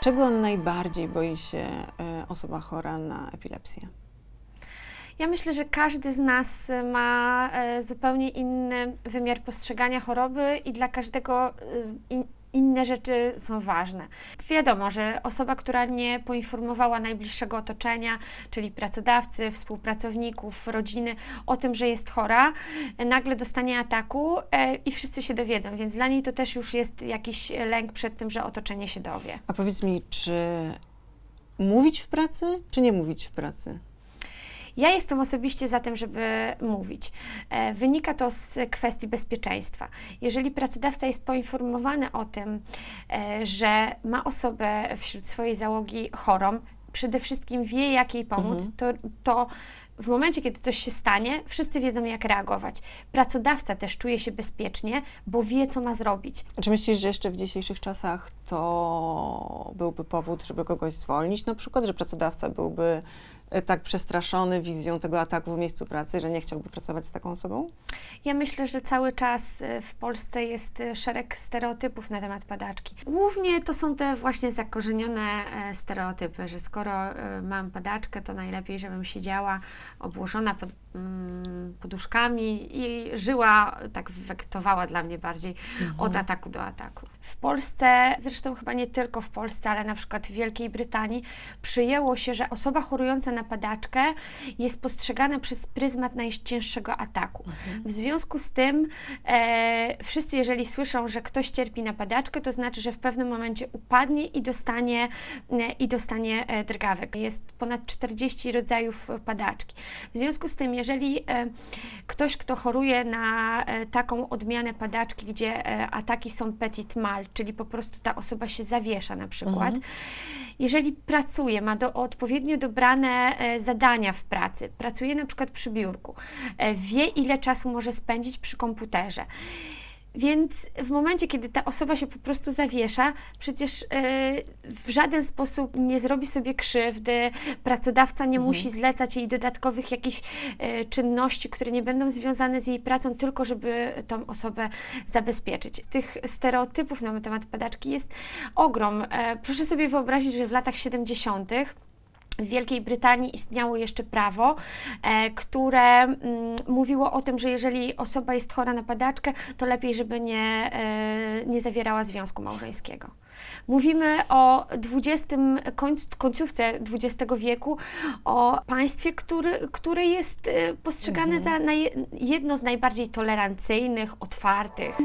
Czego najbardziej boi się e, osoba chora na epilepsję? Ja myślę, że każdy z nas ma e, zupełnie inny wymiar postrzegania choroby i dla każdego in, inne rzeczy są ważne. Wiadomo, że osoba, która nie poinformowała najbliższego otoczenia, czyli pracodawcy, współpracowników, rodziny o tym, że jest chora, nagle dostanie ataku e, i wszyscy się dowiedzą, więc dla niej to też już jest jakiś lęk przed tym, że otoczenie się dowie. A powiedz mi, czy mówić w pracy, czy nie mówić w pracy? Ja jestem osobiście za tym, żeby mówić. E, Wynika to z kwestii bezpieczeństwa. Jeżeli pracodawca jest poinformowany o tym, e, że ma osobę wśród swojej załogi chorą, przede wszystkim wie, jak jej pomóc, Mhm. to, to w momencie, kiedy coś się stanie, wszyscy wiedzą, jak reagować. Pracodawca też czuje się bezpiecznie, bo wie, co ma zrobić. Czy myślisz, że jeszcze w dzisiejszych czasach to byłby powód, żeby kogoś zwolnić? Na przykład, że pracodawca byłby tak przestraszony wizją tego ataku w miejscu pracy, że nie chciałby pracować z taką osobą? Ja myślę, że cały czas y, w Polsce jest y, szereg stereotypów na temat padaczki. Głównie to są te właśnie zakorzenione e, stereotypy, że skoro e, mam padaczkę, to najlepiej, żebym siedziała obłożona pod, mm, poduszkami i żyła, tak wektowała dla mnie bardziej od ataku do ataku. W Polsce, zresztą chyba nie tylko w Polsce, ale na przykład w Wielkiej Brytanii, przyjęło się, że osoba chorująca na padaczkę jest postrzegana przez pryzmat najcięższego ataku. W związku z tym e, wszyscy, jeżeli słyszą, że ktoś cierpi na padaczkę, to znaczy, że w pewnym momencie upadnie i dostanie, e, i dostanie e, drgawek. Jest ponad 40 rodzajów e, padaczki. W związku z tym, jeżeli e, ktoś, kto choruje na e, taką odmianę padaczki, gdzie e, ataki są petit mal, czyli po prostu ta osoba się zawiesza na przykład, jeżeli pracuje, ma do, odpowiednio dobrane zadania w pracy, pracuje na przykład przy biurku, e, wie ile czasu może spędzić przy komputerze. Więc w momencie, kiedy ta osoba się po prostu zawiesza, przecież e, w żaden sposób nie zrobi sobie krzywdy, pracodawca nie musi zlecać jej dodatkowych jakichś e, czynności, które nie będą związane z jej pracą, tylko żeby tą osobę zabezpieczyć. Tych stereotypów na temat padaczki jest ogrom. E, proszę sobie wyobrazić, że w latach 70. W Wielkiej Brytanii istniało jeszcze prawo, e, które mm, mówiło o tym, że jeżeli osoba jest chora na padaczkę, to lepiej, żeby nie, e, nie zawierała związku małżeńskiego. Mówimy o 20, końc, końcówce XX wieku, o państwie, który, które jest e, postrzegane za naj, jedno z najbardziej tolerancyjnych, otwartych.